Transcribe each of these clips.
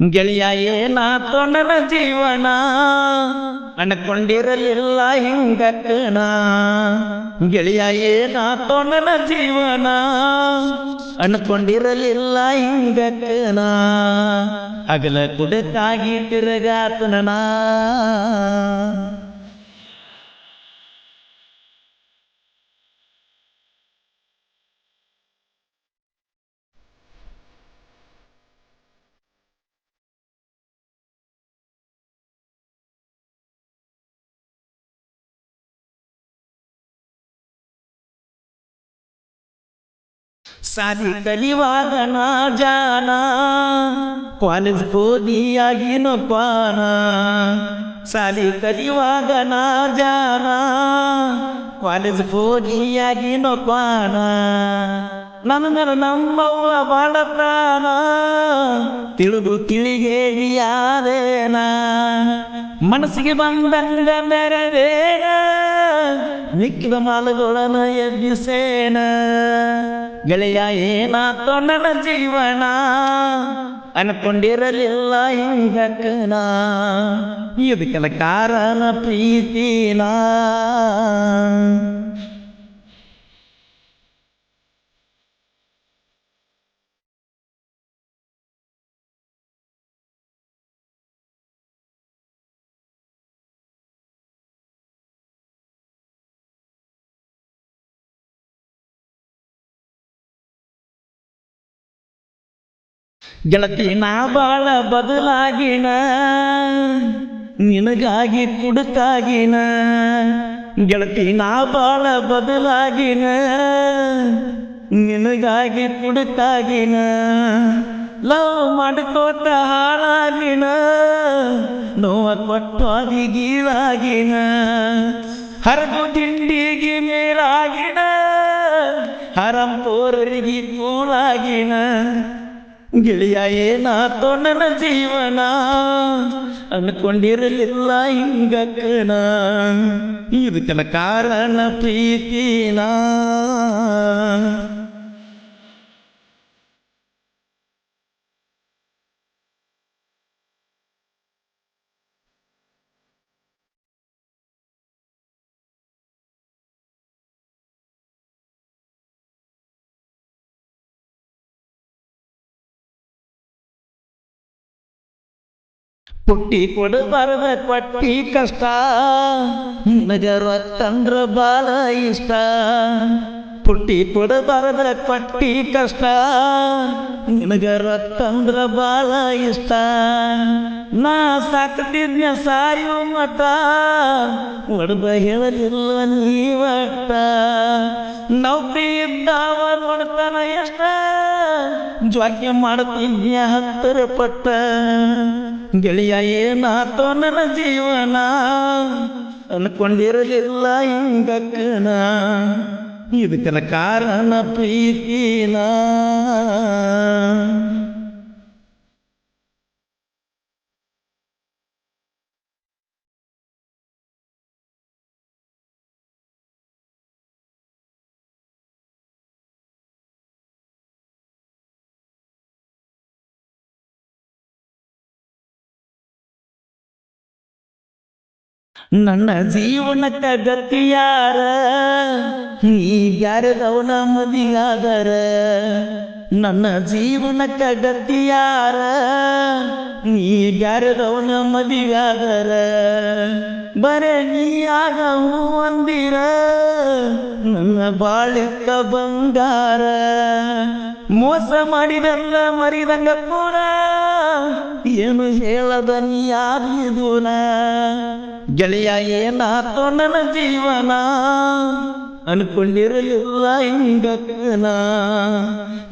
ಗೆಳೆಯ ಏನಾತೋ ನನ್ನ ಜೀವನ? ಅನ್ಕೊಂಡಿರಲಿಲ್ಲ ಕಣ. ಗೆಳೆಯ ಏನಾತೋ ನನ್ನ ಜೀವನ? ಅನ್ಕೊಂಡಿರಲಿಲ್ಲ ಹಿಂಗಕ್ಕನ ಅಗಲ ಕುಡಕಾಗಿ ತಿರುಗಾತನ ಸಾಲಿ ಕಲಿವಾಗ ನಾ ಜಾನ. ಕಾಲೇಜ್ ಓದಿಯಾಗಿನ ಪಾನ ಸಾಲಿ ಕಲಿವಾಗ ನಾ ಜಾನ. ಕಾಲೇಜ್ ಓದಿಯಾಗಿನ ಪಾನ ನನ್ನ ನಮ್ಮವ್ವ ಬಾಳ ಪ್ರಾಣ ತಿಳಿದು ಹೇಳಿಯಾದೇನಾ ಮನಸ್ಸಿಗೆ ಬಂದಂಗ ಮೆರವೇನ ಮಿಕ್ಕಿದ ಮಾಲುಗಳನ್ನು ಎಬ್ಬಿಸೇನ? ಗೆಳೆಯ ಏನಾತೋ ನನ್ನ ಜೀವನ ಅನ್ಕೊಂಡಿರಲಿಲ್ಲ ಹಿಂಗಕ್ಕನ ಇದಕ್ಕೆಲ್ಲ ಕಾರಣ ಪ್ರೀತಿನ. ಗೆಳತಿ ನಾ ಬಾಳ ಬದಲಾಗಿನ ನಿನಗಾಗಿ ಕುಡುಕಾಗಿನ ಗೆಳತಿ ನಾ ಬಾಳ ಬದಲಾಗಿನ ನಿನಗಾಗಿ ಕುಡುಕಾಗಿನ ಲವ್ ಮಾಡ್ಕೋತ ಹಾಳಾಗಿನ ನೋವ ಕೊಟ್ಟಾಗಿ ಗೀಳಾಗಿನ ಹರಗು ತಿಂಡಿಗೆ ಮೇಲಾಗಿನ ಹರಂಪೋರಿಗೆ ಕೂಳಾಗಿನ ಗೆಳೆಯ ಏನಾತೋ ನನ್ನ ಜೀವನ ಅನ್ಕೊಂಡಿರಲಿಲ್ಲ ಹಿಂಗಕ್ಕನ ಇದಕ್ಕೆಲ್ಲ ಕಾರಣ ಪ್ರೀತಿನ. ಪುಟ್ಟಿ ಕೊಡಬಾರದ ಪಟ್ಟಿ ಕಷ್ಟ. ನಗರ ಬಾಲ ಇಷ್ಟ. ಪುಟ್ಟಿ ಕೊಡಬಾರದ ಪಟ್ಟಿ ಕಷ್ಟ. ನಿನಗರ ಬಾಲ ಇಷ್ಟ. ನಾ ಸಾಕತಿದ್ನ ಸಾಯು ಮತ ಒಡದ ಹೇಳಲಿಲ್ಲ ನೀವಟ್ಟ ನೌಕರಿ ಇದ್ದಾವ ನೋಡ್ತಾನ ಎಷ್ಟ. ಜ್ವಾಕ್ಯ ಮಾಡ್ತಿದ್ಯ ಹತ್ತರ ಪಟ್ಟ ಗೆಳೆಯ ಏನಾತೋ ನನ್ನ ಜೀವನ ಅನ್ಕೊಂಡಿರಲಿಲ್ಲ ಹಿಂಗಕ್ಕನ ಇದಕ್ಕೆಲ್ಲ ಕಾರಣ ಪ್ರೀತಿನ ನನ್ನ ಜೀವನಕ್ಕ ಗತಿಯಾರ ಈಗ್ಯಾರದವನ ಮದಿಯಾದರ ನನ್ನ ಜೀವನಕ್ಕ ಗತಿಯಾರ ಈಗ್ಯಾರದವನ ಮದಿಯಾದರ ಬರೇ ನೀಯಾಗ ಹೂ ಅಂದಿರ ನನ್ನ ಬಾಳೆಕ್ಕ ಬಂಗಾರ ಮೋಸ ಮಾಡಿದಲ್ಲ ಮರಿದಂಗ ಪೂರ ಏನು ಹೇಳದ ನೀ ಯಾರಿದೂನ ಗೆಳೆಯ ಏನಾತೋ ನನ್ನ ಜೀವನ ಅನ್ಕೊಂಡಿರಲಿಲ್ಲ ಹಿಂಗಕ್ಕನ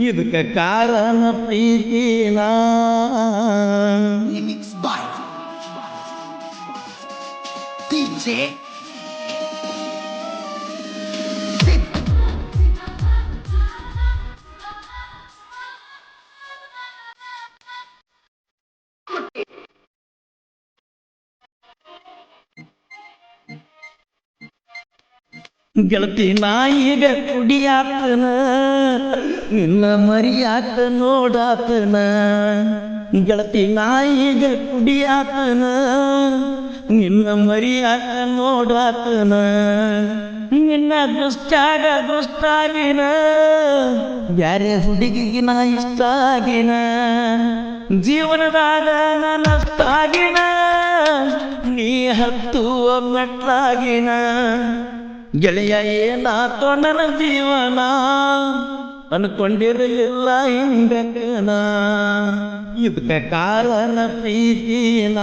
ಇದಕ್ಕೆ ಕಾರಣ ಪ್ರೀತಿನ Remix by. DJ ಗೆಳತಿ ನಾಯಿಗ ಕುಡಿಯಾತನ. ನಿನ್ನ ಮರಿಯಾತ ನೋಡಾತನ. ಗೆಳತಿ ನಾಯಿಗೆ ಕುಡಿಯಾತನ. ನಿನ್ನ ಮರಿಯಾತ ನೋಡಾತನ. ನಿನ್ನ ದುಷ್ಟಾಗ ದುಷ್ಟಾಗಿನ. ಬ್ಯಾರೆ ಹುಡುಗಿಗೆ ನಾ ಇಷ್ಟ ಆಗಿನ ಜೀವನದಾಗ ನನ್ನಷ್ಟಾಗಿನ ನೀ ಹತ್ತುವ ಮೆಟ್ಲಾಗಿನ. ಗೆಳೆಯ ಏನಾತೋ ನನ್ನ ಜೀವನ ಅನ್ಕೊಂಡಿರಲಿಲ್ಲ ನಾ ಇದಕ್ಕೆ ಕಾಲನ ಪ್ರೀತಿನ.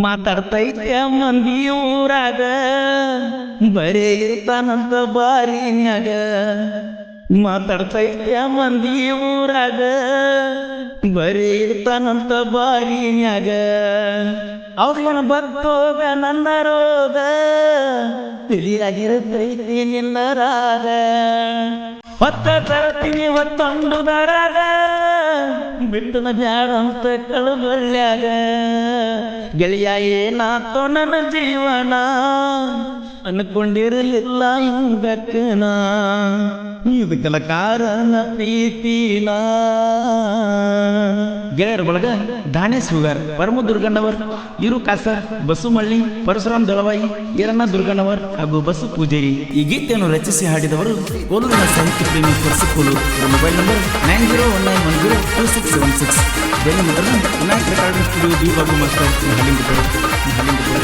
ಮಾತಾಡ್ತೈತೆ ಮಂದಿ ಊರಾಗ ಬರೇ ಇರ್ತಾನಂತ ಬಾರಿನ್ಯಾಗ. ಮಾತಾಡ್ತೈತೆ ಮಂದಿ ಬರೇ ಇರ್ತಾನಂತ ಬಾರಿನ್ಯಾಗ. ಅವನ ಬರ್ತೋಗ, ನನ್ನ ರೋಗ ತಿಳಿಯಾಗಿರುತ್ತೈತಿ ನಿನ್ನ ರಾಗ. ಹೊತ್ತ ತರತೀನಿ ಹೊತ್ತೊಂದು ದರಾಗ ಬಿಟ್ಟನ ಬ್ಯಾಡ ಅಂತ ಕಳಬಳ್ಳ್ಯಾಗ ಗೆಳೆಯ ಏನಾತೋ ನನ್ನ ಜೀವನ. ಅನ್ಕೊಂಡಿರಲಿಲ್ಲ ಹಿಂಗಕ್ಕನ ಇದಕ್ಕೆಲ್ಲ ಕಾರಣ ಪ್ರೀತಿನ. ಗೆಳೆಯರ ಬಳಗ ದಾನೆ ಸುಗಾರ್ ಪರಮ ದುರ್ಗಣ್ಣವರ್ ಇರು ಕಾಸ ಬಸುಮಳ್ಳಿ ಪರಶುರಾಮ್ ದಳವಾಯಿ, ಈರಣ್ಣ ದುರ್ಗಣ್ಣವರ್ ಹಾಗೂ ಬಸು ಪೂಜೇರಿ. ಈ ಗೀತೆಯನ್ನು ರಚಿಸಿ ಹಾಡಿದವರು ಕೋಲೂರಿನ ಸಾಹಿತ್ಯ ಪ್ರೇಮಿ ಪರಸುಕೋಲು mobile number nine zero one nine one zero two six seven six. Vinayak recording studio D Babu master Halingapura Halingapura